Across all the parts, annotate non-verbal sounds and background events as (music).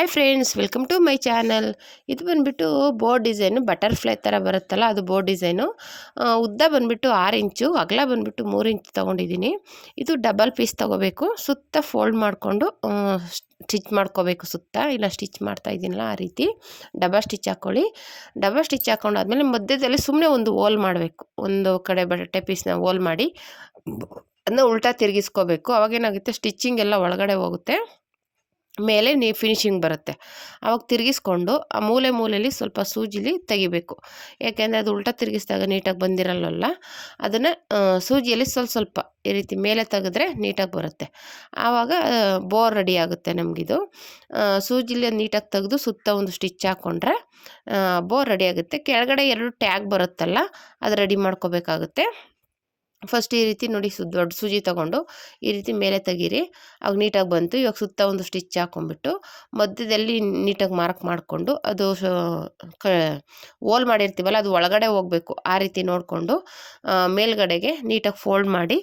Hi friends welcome to my channel ಇದು ಬಂದುಬಿಟ್ಟು board design butterfly ಥರ ಬರುತ್ತಲ್ಲ, ಅದು ಬೋರ್ಡ್ ಡಿಸೈನು ಉದ್ದ ಬಂದುಬಿಟ್ಟು ಆರು ಇಂಚು, ಅಗಲ ಬಂದುಬಿಟ್ಟು ಮೂರು ಇಂಚ್ ತೊಗೊಂಡಿದ್ದೀನಿ. ಇದು ಡಬಲ್ ಪೀಸ್ ತೊಗೋಬೇಕು. ಸುತ್ತ ಫೋಲ್ಡ್ ಮಾಡಿಕೊಂಡು ಸ್ಟಿಚ್ ಮಾಡ್ಕೋಬೇಕು ಸುತ್ತ. ಇಲ್ಲ ಸ್ಟಿಚ್ ಮಾಡ್ತಾ ಇದ್ದೀನಲ್ಲ ಆ ರೀತಿ. ಡಬಲ್ ಸ್ಟಿಚ್ ಹಾಕ್ಕೊಳ್ಳಿ ಡಬಲ್ ಸ್ಟಿಚ್ ಹಾಕೊಂಡಾದ್ಮೇಲೆ ಮಧ್ಯದಲ್ಲಿ ಸುಮ್ಮನೆ ಒಂದು ಹೋಲ್ ಮಾಡಬೇಕು. ಒಂದು ಕಡೆ ಬಟ್ಟೆ ಪೀಸ್ನ ಹೋಲ್ ಮಾಡಿ, ಅದನ್ನ ಉಲ್ಟಾ ತಿರುಗಿಸ್ಕೋಬೇಕು. ಅವಾಗೇನಾಗುತ್ತೆ ಸ್ಟಿಚ್ಚಿಂಗ್ ಎಲ್ಲ ಒಳಗಡೆ ಹೋಗುತ್ತೆ. ಮೇಲೆ ನೀ ಫಿನಿಶಿಂಗ್ ಬರುತ್ತೆ. ಆವಾಗ ತಿರುಗಿಸ್ಕೊಂಡು ಆ ಮೂಲೆ ಮೂಲೆಯಲ್ಲಿ ಸ್ವಲ್ಪ ಸೂಜಿಲಿ ತೆಗಿಬೇಕು. ಯಾಕೆಂದರೆ ಅದು ಉಲ್ಟಾ ತಿರುಗಿಸಿದಾಗ ನೀಟಾಗಿ ಬಂದಿರಲ್ಲ ಅದನ್ನು ಸೂಜಿಯಲ್ಲಿ ಸ್ವಲ್ಪ ಸ್ವಲ್ಪ ಈ ರೀತಿ ಮೇಲೆ ತೆಗೆದ್ರೆ ನೀಟಾಗಿ ಬರುತ್ತೆ. ಆವಾಗ ಬೋರ್ ರೆಡಿ ಆಗುತ್ತೆ ನಮಗಿದು. ಸೂಜಿಲಿ ನೀಟಾಗಿ ತೆಗೆದು ಸುತ್ತ ಒಂದು ಸ್ಟಿಚ್ ಹಾಕ್ಕೊಂಡ್ರೆ ಬೋರ್ ರೆಡಿ ಆಗುತ್ತೆ. ಕೆಳಗಡೆ ಎರಡು ಟ್ಯಾಗ್ ಬರುತ್ತಲ್ಲ, ಅದು ರೆಡಿ ಮಾಡ್ಕೋಬೇಕಾಗುತ್ತೆ. ಫಸ್ಟ್ ಈ ರೀತಿ ನೋಡಿ ಸು ದೊಡ್ಡ ಸೂಜಿ ತೊಗೊಂಡು ಈ ರೀತಿ ಮೇಲೆ ತೆಗೀರಿ. ಆಗ ನೀಟಾಗಿ ಬಂತು. ಇವಾಗ ಸುತ್ತ ಒಂದು ಸ್ಟಿಚ್ ಹಾಕೊಂಡ್ಬಿಟ್ಟು ಮಧ್ಯದಲ್ಲಿ ನೀಟಾಗಿ ಮಾರ್ಕ್ ಮಾಡಿಕೊಂಡು ಅದು ಕ ಓಲ್ ಮಾಡಿರ್ತೀವಲ್ಲ ಅದು ಒಳಗಡೆ ಹೋಗಬೇಕು. ಆ ರೀತಿ ನೋಡಿಕೊಂಡು ಮೇಲ್ಗಡೆಗೆ ನೀಟಾಗಿ ಫೋಲ್ಡ್ ಮಾಡಿ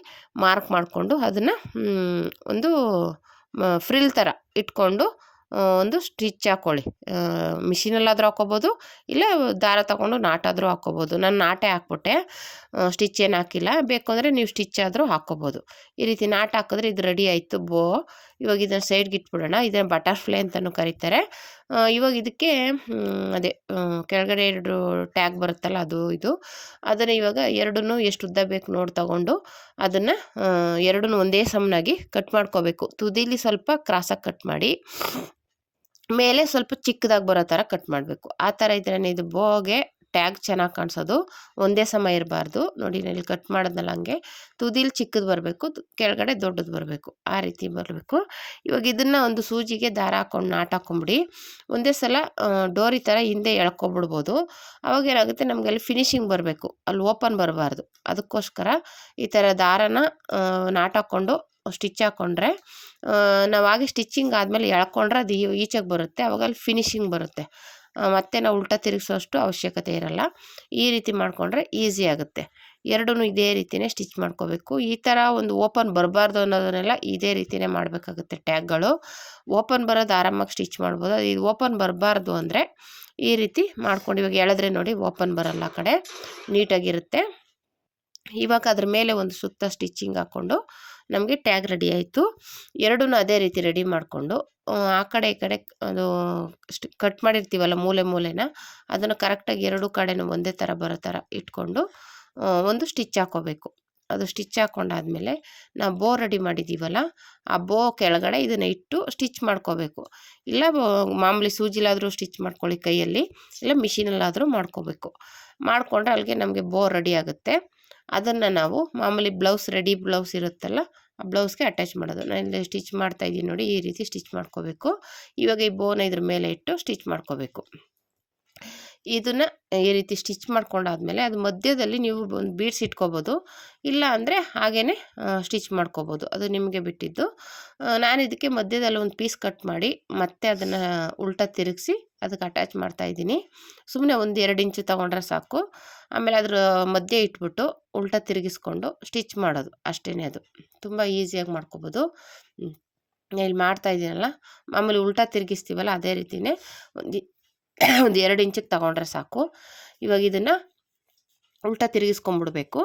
ಮಾರ್ಕ್ ಮಾಡಿಕೊಂಡು ಅದನ್ನು ಒಂದು ಫ್ರಿಲ್ ಥರ ಇಟ್ಕೊಂಡು ಒಂದು ಸ್ಟಿಚ್ ಹಾಕ್ಕೊಳ್ಳಿ ಮಿಷಿನಲ್ಲಾದರೂ ಹಾಕ್ಕೋಬೋದು, ಇಲ್ಲ ದಾರ ತಗೊಂಡು ನಾಟಾದರೂ ಹಾಕ್ಕೋಬೋದು. ನಾನು ನಾಟೆ ಹಾಕ್ಬಿಟ್ಟೆ. ಸ್ಟಿಚ್ ಏನು ಹಾಕಿಲ್ಲ. ಬೇಕು ಅಂದರೆ ನೀವು ಸ್ಟಿಚ್ ಆದರೂ ಹಾಕ್ಕೋಬೋದು. ಈ ರೀತಿ ನಾಟ್ ಹಾಕಿದ್ರೆ ಇದು ರೆಡಿ ಆಯಿತು, ಬೋ. ಇವಾಗ ಇದನ್ನು ಸೈಡ್ಗೆ ಇಟ್ಬಿಡೋಣ. ಇದನ್ನು ಬಟರ್ಫ್ಲೈ ಅಂತಲೂ ಕರೀತಾರೆ. ಇವಾಗ ಇದಕ್ಕೆ ಅದೇ ಕೆಳಗಡೆ ಎರಡು ಟ್ಯಾಗ್ ಬರುತ್ತಲ್ಲ, ಅದು, ಇದು. ಅದನ್ನು ಇವಾಗ ಎರಡನ್ನೂ ಎಷ್ಟು ಉದ್ದ ಬೇಕು ನೋಡಿ ತಗೊಂಡು ಅದನ್ನು ಎರಡನ್ನೂ ಒಂದೇ ಸಮನಾಗಿ ಕಟ್ ಮಾಡ್ಕೋಬೇಕು. ತುದಿಲಿ ಸ್ವಲ್ಪ ಕ್ರಾಸಾಗಿ ಕಟ್ ಮಾಡಿ. ಮೇಲೆ ಸ್ವಲ್ಪ ಚಿಕ್ಕದಾಗಿ ಬರೋ ಥರ ಕಟ್ ಮಾಡಬೇಕು. ಆ ಥರ ಇದ್ರೇ ಇದು ಬೋಗೆ ಟ್ಯಾಗ್ ಚೆನ್ನಾಗಿ ಕಾಣಿಸೋದು. ಒಂದೇ ಸಮ ಇರಬಾರ್ದು. ನೋಡಿ ನಾನು ಕಟ್ ಮಾಡಿದ್ನಲ್ಲ ಹಂಗೆ. ತುದಿಲಿ ಚಿಕ್ಕದು ಬರಬೇಕು ಕೆಳಗಡೆ ದೊಡ್ಡದು ಬರಬೇಕು. ಆ ರೀತಿ ಬರಬೇಕು. ಇವಾಗ ಇದನ್ನು ಒಂದು ಸೂಜಿಗೆ ದಾರ ಹಾಕೊಂಡು ನಾಟ ಹಾಕೊಂಬಿಡಿ. ಒಂದೇ ಸಲ ಡೋರಿ ಥರ ಹಿಂದೆ ಎಳ್ಕೊಬಿಡ್ಬೋದು. ಅವಾಗ ಏನಾಗುತ್ತೆ? ನಮಗೆ ಅಲ್ಲಿ ಫಿನಿಶಿಂಗ್ ಬರಬೇಕು. ಅಲ್ಲಿ ಓಪನ್ ಬರಬಾರ್ದು. ಅದಕ್ಕೋಸ್ಕರ ಈ ಥರ ದಾರನ ನಾಟ್ ಹಾಕ್ಕೊಂಡು ಸ್ಟಿಚ್ ಹಾಕ್ಕೊಂಡ್ರೆ ನಾವು ಹಾಗೆ ಸ್ಟಿಚ್ಚಿಂಗ್ ಆದಮೇಲೆ ಎಳ್ಕೊಂಡ್ರೆ ಅದು ಈಚೆಗೆ ಬರುತ್ತೆ ಅವಾಗ ಅಲ್ಲಿ ಫಿನಿಶಿಂಗ್ ಬರುತ್ತೆ ಮತ್ತೆ ನಾವು ಉಲ್ಟಾ ತಿರುಗಿಸೋಷ್ಟು ಅವಶ್ಯಕತೆ ಇರಲ್ಲ. ಈ ರೀತಿ ಮಾಡಿಕೊಂಡ್ರೆ ಈಸಿ ಆಗುತ್ತೆ. ಎರಡೂ ಇದೇ ರೀತಿಯೇ ಸ್ಟಿಚ್ ಮಾಡ್ಕೋಬೇಕು. ಈ ಥರ ಒಂದು ಓಪನ್ ಬರಬಾರ್ದು ಅನ್ನೋದನ್ನೆಲ್ಲ ಇದೇ ರೀತಿಯೇ ಮಾಡಬೇಕಾಗುತ್ತೆ ಟ್ಯಾಗ್ಗಳು. ಓಪನ್ ಬರೋದು ಆರಾಮಾಗಿ ಸ್ಟಿಚ್ ಮಾಡ್ಬೋದು. ಇದು ಓಪನ್ ಬರಬಾರ್ದು ಅಂದರೆ ಈ ರೀತಿ ಮಾಡ್ಕೊಂಡು ಇವಾಗ ಎಳೆದ್ರೆ ನೋಡಿ ಓಪನ್ ಬರಲ್ಲ ಆ ಕಡೆ. ನೀಟಾಗಿರುತ್ತೆ. ಇವಾಗ ಅದ್ರ ಮೇಲೆ ಒಂದು ಸುತ್ತ ಸ್ಟಿಚ್ಚಿಂಗ್ ಹಾಕ್ಕೊಂಡು ನಮಗೆ ಟ್ಯಾಗ್ ರೆಡಿ ಆಯಿತು. ಎರಡೂ ಅದೇ ರೀತಿ ರೆಡಿ ಮಾಡಿಕೊಂಡು, ಆ ಕಡೆ ಈ ಕಡೆ ಅದು ಕಟ್ ಮಾಡಿರ್ತೀವಲ್ಲ ಮೂಲೆ ಮೂಲೆನ, ಅದನ್ನು ಕರೆಕ್ಟಾಗಿ ಎರಡೂ ಕಡೆನೂ ಒಂದೇ ಥರ ಬರೋ ಥರ ಇಟ್ಕೊಂಡು ಒಂದು ಸ್ಟಿಚ್ ಹಾಕೋಬೇಕು. ಅದು ಸ್ಟಿಚ್ ಹಾಕೊಂಡಾದ್ಮೇಲೆ ನಾವು ಬೋ ರೆಡಿ ಮಾಡಿದ್ದೀವಲ್ಲ ಆ ಬೋ ಕೆಳಗಡೆ ಇದನ್ನು ಇಟ್ಟು ಸ್ಟಿಚ್ ಮಾಡ್ಕೋಬೇಕು. ಇಲ್ಲ ಮಾಮೂಲಿ ಸೂಜಿಲಾದರೂ ಸ್ಟಿಚ್ ಮಾಡ್ಕೊಳ್ಳಿ ಕೈಯಲ್ಲಿ, ಇಲ್ಲ ಮಿಷಿನಲ್ಲಾದರೂ ಮಾಡ್ಕೋಬೇಕು. ಮಾಡಿಕೊಂಡ್ರೆ ಅಲ್ಲಿಗೆ ನಮಗೆ ಬೋ ರೆಡಿ ಆಗುತ್ತೆ. ಅದನ್ನು ನಾವು ಮಾಮೂಲಿ ಬ್ಲೌಸ್ ರೆಡಿ ಬ್ಲೌಸ್ ಇರುತ್ತಲ್ಲ, ಆ ಬ್ಲೌಸ್ಗೆ ಅಟ್ಯಾಚ್ ಮಾಡೋದು. ನಾನು ಇಲ್ಲಿ ಸ್ಟಿಚ್ ಮಾಡ್ತಾ ಇದ್ದೀನಿ ನೋಡಿ, ಈ ರೀತಿ ಸ್ಟಿಚ್ ಮಾಡ್ಕೋಬೇಕು. ಇವಾಗ ಈ ಬೋನ ಇದ್ರ ಮೇಲೆ ಇಟ್ಟು ಸ್ಟಿಚ್ ಮಾಡ್ಕೋಬೇಕು. ಇದನ್ನು ಈ ರೀತಿ ಸ್ಟಿಚ್ ಮಾಡ್ಕೊಂಡಾದ್ಮೇಲೆ ಅದು ಮಧ್ಯದಲ್ಲಿ ನೀವು ಒಂದು ಬೀಡ್ಸ್ ಇಟ್ಕೋಬೋದು. ಇಲ್ಲ ಅಂದರೆ ಹಾಗೇ ಸ್ಟಿಚ್ ಮಾಡ್ಕೋಬೋದು. ಅದು ನಿಮಗೆ ಬಿಟ್ಟಿದ್ದು. ನಾನು ಇದಕ್ಕೆ ಮಧ್ಯದಲ್ಲಿ ಒಂದು ಪೀಸ್ ಕಟ್ ಮಾಡಿ ಮತ್ತೆ ಅದನ್ನು ಉಲ್ಟಾ ತಿರುಗಿಸಿ ಅದಕ್ಕೆ ಅಟ್ಯಾಚ್ ಮಾಡ್ತಾ ಇದ್ದೀನಿ. ಸುಮ್ಮನೆ ಒಂದು ಎರಡು ಇಂಚು ತೊಗೊಂಡ್ರೆ ಸಾಕು. ಆಮೇಲೆ ಅದ್ರ ಮಧ್ಯೆ ಇಟ್ಬಿಟ್ಟು ಉಲ್ಟಾ ತಿರುಗಿಸ್ಕೊಂಡು ಸ್ಟಿಚ್ ಮಾಡೋದು. ಅಷ್ಟೇ ಅದು. ತುಂಬ ಈಸಿಯಾಗಿ ಮಾಡ್ಕೋಬೋದು. ಇಲ್ಲಿ ಮಾಡ್ತಾ ಇದ್ದೀನಲ್ಲ. ಆಮೇಲೆ ಉಲ್ಟಾ ತಿರುಗಿಸ್ತೀವಲ್ಲ ಅದೇ ರೀತಿಯೇ ಒಂದು (coughs) ಒಂದು ಎರಡು ಇಂಚಿಗೆ ತಗೊಂಡ್ರೆ ಸಾಕು. ಇವಾಗ ಇದನ್ನು ಉಲ್ಟಾ ತಿರುಗಿಸ್ಕೊಂಡ್ಬಿಡ್ಬೇಕು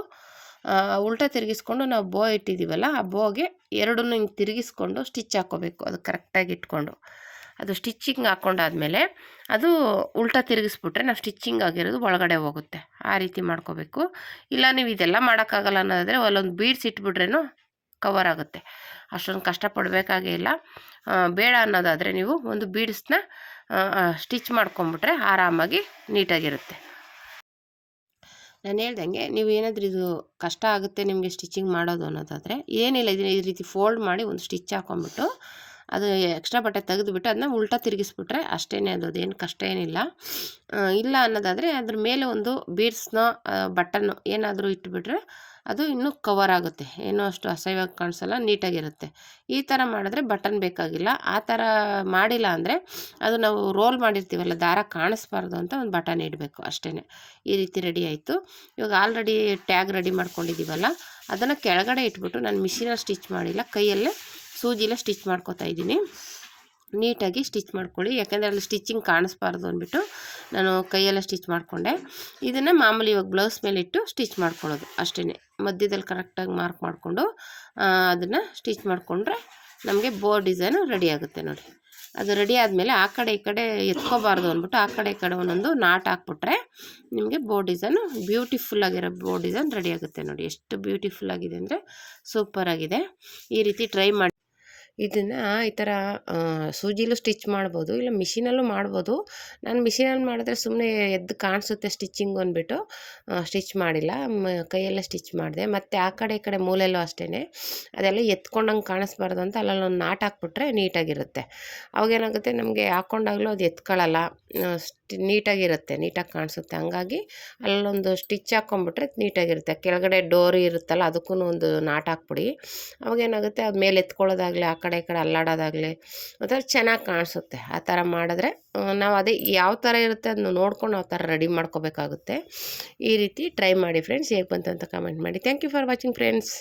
ಉಲ್ಟಾ ತಿರುಗಿಸ್ಕೊಂಡು ನಾವು ಬೋ ಇಟ್ಟಿದ್ದೀವಲ್ಲ ಆ ಬೋಗೆ ಎರಡನ್ನೂ ಹಿಂಗೆ ತಿರುಗಿಸ್ಕೊಂಡು ಸ್ಟಿಚ್ ಹಾಕೋಬೇಕು. ಅದು ಕರೆಕ್ಟಾಗಿ ಇಟ್ಕೊಂಡು. ಅದು ಸ್ಟಿಚ್ಚಿಂಗ್ ಹಾಕ್ಕೊಂಡಾದ್ಮೇಲೆ ಅದು ಉಲ್ಟಾ ತಿರುಗಿಸ್ಬಿಟ್ರೆ ನಾವು ಸ್ಟಿಚ್ಚಿಂಗ್ ಆಗಿರೋದು ಒಳಗಡೆ ಹೋಗುತ್ತೆ. ಆ ರೀತಿ ಮಾಡ್ಕೋಬೇಕು. ಇಲ್ಲ ನೀವು ಇದೆಲ್ಲ ಮಾಡೋಕ್ಕಾಗಲ್ಲ ಅನ್ನೋದಾದರೆ ಅಲ್ಲೊಂದು ಬೀಡ್ಸ್ ಇಟ್ಬಿಟ್ರೇನು ಕವರ್ ಆಗುತ್ತೆ. ಅಷ್ಟೊಂದು ಕಷ್ಟಪಡಬೇಕಾಗೇ ಇಲ್ಲ. ಬೇಡ ಅನ್ನೋದಾದರೆ ನೀವು ಒಂದು ಬೀಡ್ಸ್ನ ಸ್ಟಿಚ್ ಮಾಡ್ಕೊಂಬಿಟ್ರೆ ಆರಾಮಾಗಿ ನೀಟಾಗಿರುತ್ತೆ. ನಾನು ಹೇಳ್ದಂಗೆ ನೀವು ಏನಾದರೂ ಇದು ಕಷ್ಟ ಆಗುತ್ತೆ ನಿಮಗೆ ಸ್ಟಿಚಿಂಗ್ ಮಾಡೋದು ಅನ್ನೋದಾದರೆ ಏನಿಲ್ಲ, ಇದನ್ನ ಈ ರೀತಿ ಫೋಲ್ಡ್ ಮಾಡಿ ಒಂದು ಸ್ಟಿಚ್ ಹಾಕೊಂಬಿಟ್ಟು ಅದು ಎಕ್ಸ್ಟ್ರಾ ಬಟ್ಟೆ ತೆಗೆದುಬಿಟ್ಟು ಅದನ್ನ ಉಲ್ಟಾ ತಿರುಗಿಸ್ಬಿಟ್ರೆ ಅಷ್ಟೇ ಅದು, ಅದೇನು ಕಷ್ಟ ಏನಿಲ್ಲ. ಇಲ್ಲ ಅನ್ನೋದಾದರೆ ಅದ್ರ ಮೇಲೆ ಒಂದು ಬೀಡ್ಸ್ನ ಬಟನ್ನು ಏನಾದರೂ ಇಟ್ಬಿಟ್ರೆ ಅದು ಇನ್ನೂ ಕವರ್ ಆಗುತ್ತೆ. ಏನೂ ಅಷ್ಟು ಅಸಹ್ಯವಾಗಿ ಕಾಣಿಸಲ್ಲ, ನೀಟಾಗಿರುತ್ತೆ. ಈ ಥರ ಮಾಡಿದ್ರೆ ಬಟನ್ ಬೇಕಾಗಿಲ್ಲ. ಆ ಥರ ಮಾಡಿಲ್ಲ ಅಂದರೆ ಅದು ನಾವು ರೋಲ್ ಮಾಡಿರ್ತೀವಲ್ಲ, ದಾರ ಕಾಣಿಸ್ಬಾರ್ದು ಅಂತ ಒಂದು ಬಟನ್ ಇಡಬೇಕು ಅಷ್ಟೇ ಈ ರೀತಿ ರೆಡಿ ಆಯಿತು. ಇವಾಗ ಆಲ್ರೆಡಿ ಟ್ಯಾಗ್ ರೆಡಿ ಮಾಡ್ಕೊಂಡಿದ್ದೀವಲ್ಲ, ಅದನ್ನು ಕೆಳಗಡೆ ಇಟ್ಬಿಟ್ಟು ನಾನು ಮಿಷಿನಲ್ಲಿ ಸ್ಟಿಚ್ ಮಾಡಿಲ್ಲ, ಕೈಯಲ್ಲೇ ಸೂಜಿಲೇ ಸ್ಟಿಚ್ ಮಾಡ್ಕೊತಾ ಇದ್ದೀನಿ. ನೀಟಾಗಿ ಸ್ಟಿಚ್ ಮಾಡ್ಕೊಳ್ಳಿ. ಯಾಕೆಂದರೆ ಅಲ್ಲಿ ಸ್ಟಿಚಿಂಗ್ ಕಾಣಿಸ್ಬಾರ್ದು ಅಂದ್ಬಿಟ್ಟು ನಾನು ಕೈಯೆಲ್ಲ ಸ್ಟಿಚ್ ಮಾಡಿಕೊಂಡೆ. ಇದನ್ನು ಮಾಮೂಲಿ ಇವಾಗ ಬ್ಲೌಸ್ ಮೇಲೆ ಇಟ್ಟು ಸ್ಟಿಚ್ ಮಾಡ್ಕೊಳ್ಳೋದು ಅಷ್ಟೇ ಮಧ್ಯದಲ್ಲಿ ಕರೆಕ್ಟಾಗಿ ಮಾರ್ಕ್ ಮಾಡಿಕೊಂಡು ಅದನ್ನು ಸ್ಟಿಚ್ ಮಾಡಿಕೊಂಡ್ರೆ ನಮಗೆ ಬೋ ಡಿಸೈನು ರೆಡಿ ಆಗುತ್ತೆ ನೋಡಿ. ಅದು ರೆಡಿ ಆದಮೇಲೆ ಆ ಕಡೆ ಈ ಕಡೆ ಎತ್ಕೋಬಾರ್ದು ಅಂದ್ಬಿಟ್ಟು ಆ ಕಡೆ ಈ ಕಡೆ ಒಂದೊಂದು ನಾಟ್ ಹಾಕ್ಬಿಟ್ರೆ ನಿಮಗೆ ಬೋ ಡಿಸೈನು ಬ್ಯೂಟಿಫುಲ್ ಆಗಿರೋ ಬೋ ಡಿಸೈನ್ ರೆಡಿ ಆಗುತ್ತೆ ನೋಡಿ. ಎಷ್ಟು ಬ್ಯೂಟಿಫುಲ್ ಆಗಿದೆ ಅಂದರೆ ಸೂಪರ್ ಆಗಿದೆ. ಈ ರೀತಿ ಟ್ರೈ ಮಾಡಿ ಇದನ್ನು ಈ ಥರ ಸೂಜಿಲೂ ಸ್ಟಿಚ್ ಮಾಡ್ಬೋದು, ಇಲ್ಲ ಮಿಷಿನಲ್ಲೂ ಮಾಡ್ಬೋದು. ನಾನು ಮಿಷಿನಲ್ಲಿ ಮಾಡಿದ್ರೆ ಸುಮ್ಮನೆ ಎದ್ದು ಕಾಣಿಸುತ್ತೆ ಸ್ಟಿಚ್ಚಿಂಗ್ ಅಂದ್ಬಿಟ್ಟು ಸ್ಟಿಚ್ ಮಾಡಿಲ್ಲ. ಕೈಯಲ್ಲೇ ಸ್ಟಿಚ್ ಮಾಡಿದೆ. ಮತ್ತು ಆ ಕಡೆ ಈ ಕಡೆ ಮೂಲೆಯಲ್ಲೂ ಅಷ್ಟೇ ಅದೆಲ್ಲ ಎತ್ಕೊಂಡಂಗೆ ಕಾಣಿಸ್ಬಾರ್ದು ಅಂತ ಅಲ್ಲಲ್ಲಿ ಒಂದು ನಾಟ್ ಹಾಕ್ಬಿಟ್ರೆ ನೀಟಾಗಿರುತ್ತೆ. ಅವಾಗೇನಾಗುತ್ತೆ ನಮಗೆ ಹಾಕ್ಕೊಂಡಾಗಲೂ ಅದು ಎತ್ಕೊಳ್ಳಲ್ಲ ನೀಟಾಗಿರುತ್ತೆ ನೀಟಾಗಿ ಕಾಣಿಸುತ್ತೆ. ಹಂಗಾಗಿ ಅಲ್ಲೊಂದು ಸ್ಟಿಚ್ ಹಾಕ್ಕೊಂಬಿಟ್ರೆ ನೀಟಾಗಿರುತ್ತೆ. ಕೆಳಗಡೆ ಡೋರ್ ಇರುತ್ತಲ್ಲ ಅದಕ್ಕೂ ಒಂದು ನಾಟ್ ಹಾಕ್ಬಿಡಿ. ಅವಾಗೇನಾಗುತ್ತೆ ಅದು ಮೇಲೆ ಎತ್ಕೊಳ್ಳೋದಾಗಲಿ ಆ ಕಡೆ ಈ ಕಡೆ ಅಲ್ಲಾಡೋದಾಗಲಿ ಒಂಥರ ಚೆನ್ನಾಗಿ ಕಾಣಿಸುತ್ತೆ. ಆ ಥರ ಮಾಡಿದ್ರೆ ನಾವು ಅದೇ ಯಾವ ಥರ ಇರುತ್ತೆ ಅದನ್ನ ನೋಡ್ಕೊಂಡು ಆ ಥರ ರೆಡಿ ಮಾಡ್ಕೋಬೇಕಾಗುತ್ತೆ. ಈ ರೀತಿ ಟ್ರೈ ಮಾಡಿ ಫ್ರೆಂಡ್ಸ್ ಹೇಗೆ ಬಂತಂತ ಅಂತ ಕಮೆಂಟ್ ಮಾಡಿ. Thank you for watching friends.